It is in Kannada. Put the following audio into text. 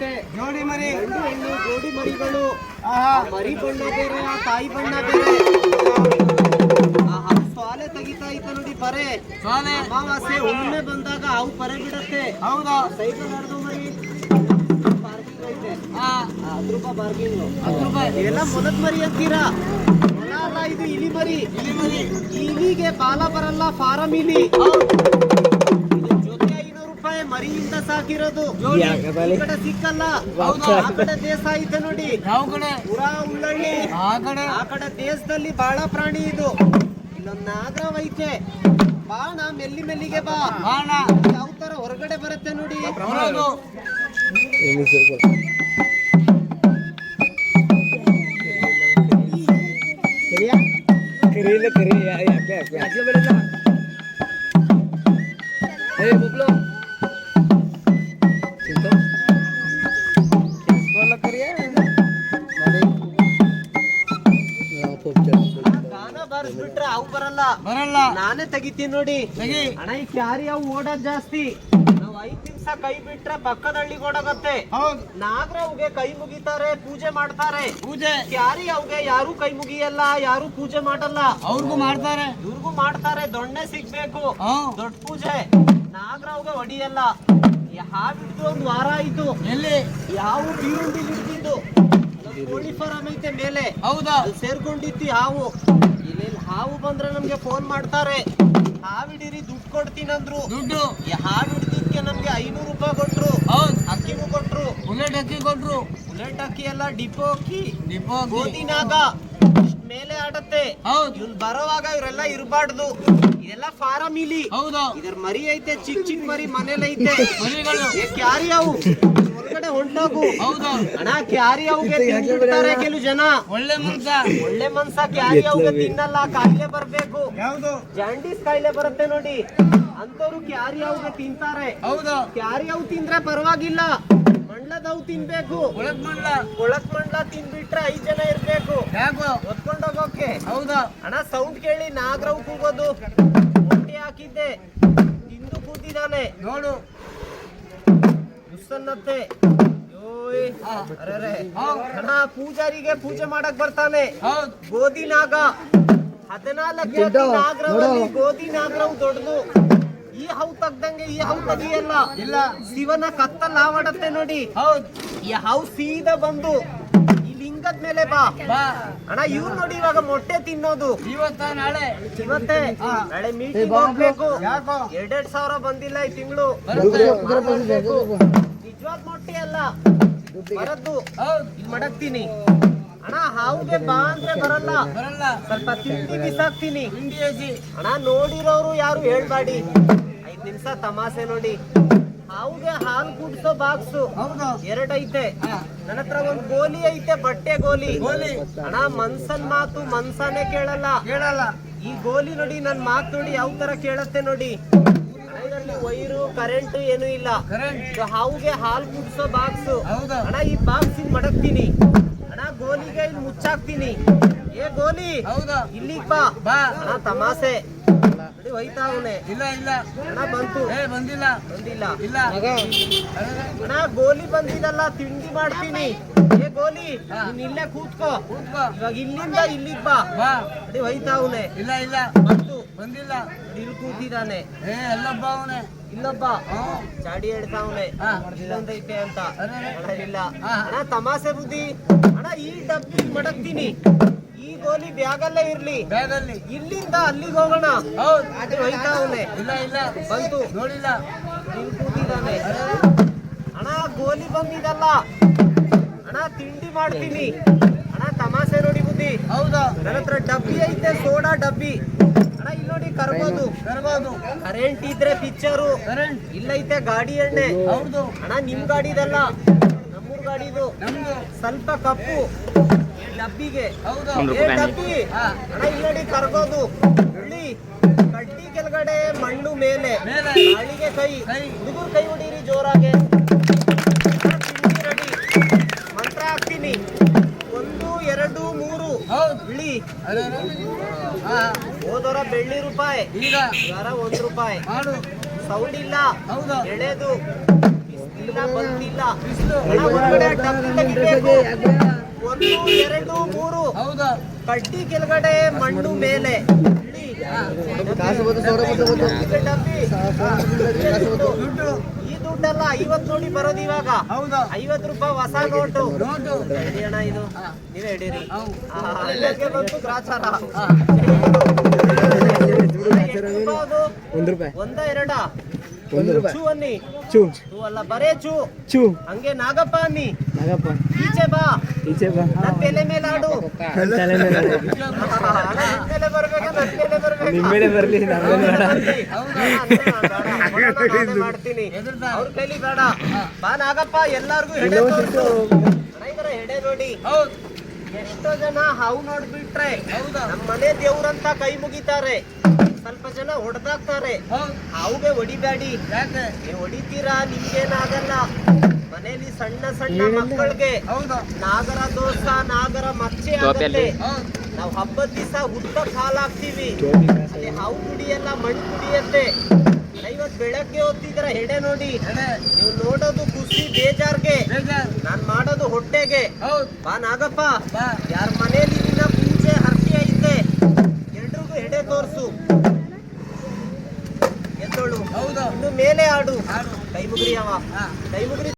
ಜೊತೆ ಜೋಡಿ ಮರಿ. ಗಂಡು ಹೆಣ್ಣು ಜೋಡಿ ಮರಿಗಳು ಆ ಮರಿ ಬಣ್ಣ ಬೇರೆ ಆ ತಾಯಿ ಬಣ್ಣ ಬೇರೆ. ಸ್ವಾಲೆ ತೆಗಿತಾ ಇತ್ತು ನೋಡಿ ಪರೆ. ಸ್ವಾಲೆ ಅಮಾವಾಸ್ಯೆ ಒಮ್ಮೆ ಬಂದಾಗ ಅವು ಪರೆ ಬಿಡತ್ತೆ. ಹೌದಾ. ಸೈಕಲ್ ನಡೆದು ಮರಿ. ಪಾರ್ಕಿಂಗ್ ಐತೆ. ಹತ್ತು ರೂಪಾಯಿ ಪಾರ್ಕಿಂಗ್ ಹತ್ತು ರೂಪಾಯಿ ಎಲ್ಲ ಮೊಲದ ಮರಿ ಅಂತೀರಾ? ಅಲ್ಲ ಇದು ಇಲಿ ಮರಿ. ಇಲಿ ಮರಿ. ಇಲಿಗೆ ಬಾಲ ಬರಲ್ಲ ಫಾರಂ ಇಲಿ ಮರಿಯಿಂದ ಸಾಕಿರೋದು. ಸಿಕ್ಕಲ್ಲ. ಆ ಕಡೆ ದೇಶ ಐತೆ ನೋಡಿ. ಪುರಾ ಉಳ್ಳಳ್ಳಿ. ಆ ಕಡೆ? ದೇಶದಲ್ಲಿ ಬಹಳ ಪ್ರಾಣಿ ಇದು. ಇಲ್ಲೊಂದ್ ನಾಗರಾವ್ ಐತೆ. ಬಾ ನಾ ಮೆಲ್ಲಿ ಮೆಲ್ಲಿಗೆ ಬಾ. ಬಾಣ ಯಾವ ತರ ಹೊರಗಡೆ ಬರುತ್ತೆ ನೋಡಿ. ಹೌದು ಗಾನ ನಾನೇ ತೆಗಿತೀನಿ ನೋಡಿ. ಅಣ್ಣ ಈ ಕ್ಯಾರಿ ಅವು ಓಡೋದ್ ಜಾಸ್ತಿ. ನಾವ್ ಐದ್ ನಿಮಿಷ ಕೈ ಬಿಟ್ರೆ ಪಕ್ಕದ ಹಳ್ಳಿಗೆ ಓಡೋಗತ್ತೆ ನಾಗರವ್ಗೆ ಕೈ ಮುಗಿತಾರೆ ಪೂಜೆ ಮಾಡ್ತಾರೆ. ಪೂಜೆ. ಕ್ಯಾರಿ ಅವ್ಗೆ ಯಾರು ಕೈ ಮುಗಿಯಲ್ಲ ಯಾರು ಪೂಜೆ ಮಾಡಲ್ಲ. ಅವ್ರಿಗೂ ಮಾಡ್ತಾರೆ. ಇವ್ರಿಗೂ ಮಾಡ್ತಾರೆ ದೊಣ್ಣೆ ಸಿಗ್ಬೇಕು. ದೊಡ್ಡ ಪೂಜೆ. ನಾಗರಾವ್ಗೆ ಹೊಡಿಯಲ್ಲ. ಹಾವಿಟ್ಟು ಒಂದ್ ವಾರ ಆಯ್ತು. ಎಲ್ಲಿ? ಯಾವ ಬೀರುಂಡಿ ಬಿಡ್ತಿದ್ದು ಕೋಳಿ ಫಾರಂ ಐತೆ ಮೇಲೆ. ಹೌದಾ? ಸೇರ್ಕೊಂಡಿತ್ತು ಯಾವು? ಹಾವು ಹಾವು ಬಂದ್ರೆ ನಮ್ಗೆ ಫೋನ್ ಮಾಡ್ತಾರೆ. ಹಾವಿಡಿರಿ ದುಡ್ಡು ಕೊಡ್ತೀನಂದ್ರು ದುಡ್ಡು? ಈ ಹಾವು ಹಿಡ್ದಿದ್ಕೆ ನಮ್ಗೆ ಐನೂರು ರೂಪಾಯಿ ಕೊಟ್ರು. ಹೌದು. ಅಕ್ಕಿನೂ ಕೊಟ್ರು. ಬುಲೆಟ್ ಅಕ್ಕಿ ಕೊಟ್ರು. ಬುಲೆಟ್ ಅಕ್ಕಿ ಎಲ್ಲ ಡಿಪೋ ಅಕ್ಕಿ. ಡಿಪೋ ಗೋದಿನಾಗ ಮೇಲೆ ಆಡತ್ತೆ. ಇವ್ನ್ ಬರೋವಾಗ ಇವರೆಲ್ಲ ಇರಬಾರ್ದು. ಇದೆಲ್ಲ ಫಾರಂ ಇಲಿ ಹೌದು. ಇದ್ರ ಮರಿ ಐತೆ ಚಿಕ್ಕ ಚಿಕ್ಕ ಮರಿ ಮನೇಲಿ ಐತೆ. ಮರಿಗಳು. ಹೌದು. ಅಣ್ಣ ಕ್ಯಾರಿ ಅವ್ಗೆ ತಿಂದ್ಬಿಡ್ತಾರೆ ಕೆಲವು ಜನ. ಒಳ್ಳೆ ಮನ್ಸ. ಒಳ್ಳೆ ಮನ್ಸ ಕ್ಯಾರಿ ಅವ್ಗೆ ತಿನ್ನಲ್ಲ ಕಾಯಿಲೆ ಬರ್ಬೇಕು. ಯಾವ್ದು? ಜಾಂಡೀಸ್ ಕಾಯಿಲೆ ಬರುತ್ತೆ ನೋಡಿ. ಅಂತವ್ರು ಕ್ಯಾರಿ ಅವ್ಗೆ ತಿಂತಾರೆ. ಹೌದು. ಕ್ಯಾರಿ ಅವು ತಿಂದ್ರೆ ಪರವಾಗಿಲ್ಲ. ಮಂಡ್ಲದವ್ ತಿನ್ಬೇಕು. ಒಳಕ್ ಮಂಡ್ಲ. ಒಳಕ್ ಮಂಡ್ಲ ತಿನ್ಬಿಟ್ರೆ ಐದ್ ಜನ ಇರ್ಬೇಕು. ಯಾಕೋ? ಹೊತ್ಕೊಂಡೋಗೋಕೆ ಹೌದಾ. ಅಣ್ಣ ಸೌಂಡ್ ಕೇಳಿ ನಾಗರವ್ ಕೂಗೋದು. ಮೊಟ್ಟೆ ಹಾಕಿದ್ದೆ. ತಿಂದು ಕೂತಿದ್ದಾನೆ. ನೋಡು. ದುಸ್ಸನ್ನತ್ತೆ. ಪೂಜಾರಿಗೆ ಪೂಜೆ ಮಾಡಕ್ ಬರ್ತಾನೆ. ಹೌದು. ಗೋಧಿ ನಾಗ ಹದಿನಾಲ್ಕು ನಾಗರವಲ್ಲಿ ಗೋಧಿ ನಾಗರವು ದೊಡ್ಡದು. ಈ ಹೌ ತಗ್ದಂಗೆ ಈ ಹೌ ತಗಿಯಲ್ಲ. ಇಲ್ಲ. ಶಿವನ ಕತ್ತಲ್ ಆವಾಡತ್ತೆ ನೋಡಿ. ಹೌದು. ಈ ಹೌ ಸೀದಾ ಬಂದು ಈ ಲಿಂಗದ ಮೇಲೆ ಬಾ. ಅಣ್ಣ ಇವ್ರು ನೋಡಿ ಇವಾಗ ಮೊಟ್ಟೆ ತಿನ್ನೋದು. ಇವತ್ತ ನಾಳೆ. ಇವತ್ತೆ. ನಾಳೆ ಮೀಟಿಂಗ್ ಹೋಗ್ಬೇಕು. ಎರಡೆರಡ್ ಸಾವಿರ ಬಂದಿಲ್ಲ ಈ ತಿಂಗಳು. ನಿಜವಾದ ಮೊಟ್ಟೆ ಅಲ್ಲ. ಬರದ್ದು. ಮಡಗ್ತೀನಿ. ಅಣ್ಣ ಹಾವುಗೆ ಬಾ ಅಂದ್ರೆ ಬರಲ್ಲ. ಬರಲ್ಲ. ಸ್ವಲ್ಪ ತಿಂಡಿ ಬಿಸಾಕ್ತೀನಿ. ಅಣ್ಣ ನೋಡಿರೋರು ಯಾರು ಹೇಳ್ಬೇಡಿ. ಐದ್ ನಿಮಿಷ ತಮಾಷೆ ನೋಡಿ. ಹಾವುಗೆ ಹಾಲು ಕುಡ್ಸೋ ಬಾಕ್ಸು ಹೌದು. ಎರಡೈತೆ. ನನ್ನ ಹತ್ರ ಒಂದ್ ಗೋಲಿ ಐತೆ ಬಟ್ಟೆ ಗೋಲಿ. ಗೋಲಿ. ಅಣ್ಣ ಮನ್ಸನ್ ಮಾತು ಮನ್ಸಾನೇ ಕೇಳಲ್ಲ. ಕೇಳಲ್ಲ. ಈ ಗೋಲಿ ನೋಡಿ ನನ್ ಮಾತು ನೋಡಿ ಯಾವ ತರ ಕೇಳತ್ತೆ ನೋಡಿ. ವೈರು ಕರೆಂಟ್ ಏನು ಇಲ್ಲ. ಹಾವುಗೆ ಹಾಲು ಕುಡಿಸೋ ಬಾಕ್ಸ್ ಅಣ್ಣ ಈ ಬಾಕ್ಸ್ ಇಲ್ಲಿ ಮಡಗ್ತೀನಿ. ಅಣ್ಣ ಗೋಲಿಗೆ ಇಲ್ಲಿ ಮುಚ್ಚಾಕ್ತೀನಿ. ಏ ಗೋಲಿ. ಇಲ್ಲಿ ಬಾ. ಬಾ. ಅಣ್ಣ ತಮಾಸೆ ನೋಡಿ ಹೋಯ್ತಾ ಅವನೆ. ಇಲ್ಲ ಇಲ್ಲ. ಅಣ್ಣ ಬಂತು. ಏ ಬಂದಿಲ್ಲ. ಬಂದಿಲ್ಲ. ಇಲ್ಲ. ಅಣ್ಣ ಗೋಲಿ ಬಂದಿದಲ್ಲ ತಿಂಡಿ ಮಾಡ್ತೀನಿ. ಏ ಗೋಲಿ. ನೀನ್ ಇಲ್ಲೇ ಕೂತ್ಕೋ. ಕೂತ್ಕೋ. ಇವಾಗ ಇಲ್ಲಿಂದ ಇಲ್ಲಿಗ್ ಬಾ. ಬಾ. ಅಡಿ ಹೋಯ್ತಾ ಅವನೆ. ಇಲ್ಲ ಇಲ್ಲ. ಬಂತು. ಬಂದಿಲ್ಲ. ಇಲ್ಲಿ ಕೂತಿದ್ದಾನೆ. ಏ ಅವನೇ. ಇಲ್ಲೊಬ್ಬ ಚಾಡಿ ಹೇಳ್ತಾವನೆ. ಇಲ್ಲೊಂದೈತೆ ಅಂತ. ಇಲ್ಲ. ಅಣ್ಣ ತಮಾಷೆ ಬುದ್ಧಿ. ಅಣ್ಣ ಈ ಡಬ್ಬಿ ಮಡಗ್ತೀನಿ. ಈ ಗೋಲಿ ಬ್ಯಾಗಲ್ಲೇ ಇರ್ಲಿ. ಬ್ಯಾಗಲ್ಲಿ. ಇಲ್ಲಿಂದ ಅಲ್ಲಿಗೆ ಹೋಗೋಣ. ಹೌದು. ಅದು ಹೋಯ್ತಾ ಅವನೆ. ಇಲ್ಲ ಇಲ್ಲ. ಬಂತು. ನೋಡಿಲ್ಲ. ಇಲ್ಲಿ ಕೂತಿದ್ದಾನೆ. ಅಣ್ಣ ಗೋಲಿ ಬಂದಿದಲ್ಲ. ಅಣ್ಣ ತಿಂಡಿ ಮಾಡ್ತೀನಿ. ಅಣ್ಣ ತಮಾಷೆ ನೋಡಿ ಬುದ್ಧಿ. ಹೌದಾ. ನನ್ನ ಹತ್ರ ಡಬ್ಬಿ ಐತೆ ಸೋಡಾ ಡಬ್ಬಿ. ಇಲ್ಲಿ ನೋಡಿ ಕರ್ಬೋದು. ಕರ್ಬೋದು. ಕರೆಂಟ್ ಇದ್ರೆ ಪಿಕ್ಚರು ಕರೆಂಟ್ ಇಲ್ಲೈತೆ ಗಾಡಿ ಎಣ್ಣೆ. ಹೌದು. ಅಣ್ಣ ನಿಮ್ ಗಾಡಿದಲ್ಲ ನಮ್ಮೂರ್ ಗಾಡಿದು ನಮ್ದು. ಸ್ವಲ್ಪ ಕಪ್ಪು. ಈ ಡಬ್ಬಿಗೆ. ಹೌದು. ಏ ಡಬ್ಬಿ. ಅಣ್ಣ ಇಲ್ಲಿ ನೋಡಿ ಕರ್ಗೋದು ಹುಳಿ. ಕಡ್ಡಿ ಕೆಳಗಡೆ ಮಣ್ಣು ಮೇಲೆ. ಮೇಲೆ. ಗಾಳಿಗೆ ಕೈ. ಕೈ. ಹುಡುಗರು ಕೈ ಹೊಡೀರಿ ಜೋರಾಗೆ. ರೆಡಿ ಮಂತ್ರ ಹಾಕ್ತೀನಿ. ಒಂದು ಎರಡು ಮೂರು. ಹೌದು. ಬಿಳಿ ಹೋದವರ ಬೆಳ್ಳಿ ರೂಪಾಯಿ. ಈಗ ಯಾರ ಒಂದ್ ರೂಪಾಯಿ. ಸೌಂಡ್ ಇಲ್ಲ. ಎಳೆದು. ಇಲ್ಲ ಬಂದಿಲ್ಲ. ಹೊರಗಡೆ. ಒಂದು ಎರಡು ಮೂರು. ಕಟ್ಟಿ ಕಡ್ಡಿ ಕೆಳಗಡೆ ಮಣ್ಣು ಮೇಲೆ. ಡಬ್ಬಿ, ದುಡ್ಡಲ್ಲ ಐವತ್ ನೋಡಿ ಬರೋದು ಇವಾಗ. ಹೌದು. ಐವತ್ ರೂಪಾಯಿ ಹೊಸ ನೋಟು. ಅಣ್ಣ ಇದು. ನೀವೇ ಹಿಡೀರಿ. ಬಂತು ಗ್ರಾಚಾರ? ಒಂದು ರೂಪಾಯಿ. ಒಂದ ಎರಡ. ಒಂದು ರೂಪಾಯಿ. ಚೂ ಅನ್ನಿ. ಚೂ. ಚೂ ಅಲ್ಲ ಬರೇ ಚೂ. ಚೂ. ಹಂಗೆ ನಾಗಪ್ಪ ಅನ್ನಿ. ನಾಗಪ್ಪ. ಈಚೆ ಬಾ. ಈಚೆ ಬಾ. ತಲೆ ಮೇಲೆ ಆಡು. ತಲೆ ಮೇಲೆ ಆಡು. ಅಣ್ಣ, ನಿನ್ ಮೇಲೆ ಬರ್ಬೇಕಾ ನನ್ ಮೇಲೆ ಬರ್ಬೇಕಾ? ನಿಮ್ ಮೇಲೆ ಬರ್ಲಿ ನಮ್ಮ ಮೇಲೆ ಮಾಡ್ತೀನಿ. ಅವ್ರ ಕೈಲಿ ಬೇಡ. ಬಾ ನಾಗಪ್ಪ ಎಲ್ಲಾರ್ಗು ಎಡೆ ಎಡೆ ನೋಡಿ. ಹೌದು. ಎಷ್ಟೋ ಜನ ಹಾವು ನೋಡ್ಬಿಟ್ರೆ ಹೌದಾ? ನಮ್ಮ ಮನೆ ದೇವ್ರಂತ ಕೈ ಮುಗಿತಾರೆ. ಸ್ವಲ್ಪ ಜನ ಹೊಡೆದಾಕ್ತಾರೆ. ಹೌದು. ಹಾವುಗೆ ಹೊಡಿಬೇಡಿ. ಯಾಕೆ? ನೀವು ಹೊಡಿತೀರಾ? ನಿಮ್ಗೇನಾಗಲ್ಲ. ಮನೇಲಿ ಸಣ್ಣ ಸಣ್ಣ ಮಕ್ಕಳಿಗೆ ಹೌದು? ನಾಗರ ದೋಸ ನಾಗರ ಮಚ್ಚೆ ಆಗುತ್ತೆ. ನಾವ್ ನಾವು ಹಬ್ಬದ ದಿವಸ ಹುಟ್ಟ ಕಾಲ ಹಾಕ್ತಿವಿ ಅಲ್ಲಿ ಹಾವು ಕುಡಿಯಲ್ಲ ಮಣ್ಣು ಕುಡಿಯತ್ತೆ. ಇವತ್ ಬೆಳಗ್ಗೆ ಹೊತ್ತಿದ್ರ ಹೆಡೆ ನೋಡಿ. ನೀವು ನೋಡೋದು ಖುಷಿ ಬೇಜಾರ್ಗೆ. ಬೇಜಾರು. ನಾನ್ ಮಾಡೋದು ಹೊಟ್ಟೆಗೆ. ಹೌದು. ಬಾ ನಾಗಪ್ಪ. ಯಾರ ಮನೇಲಿ ನಿನ್ನ ಪೂಜೆ ಹರಕೆ ಐತೆ? ಎಲ್ರಿಗೂ ಎಡೆ ತೋರ್ಸು. ಎದ್ದೋಳು. ಹೌದು. ಇನ್ನು ಮೇಲೆ ಆಡು. ಆಡು. ಕೈ ಮುಗ್ರಿ ಅವ. ಕೈ ಮುಗ್ರಿ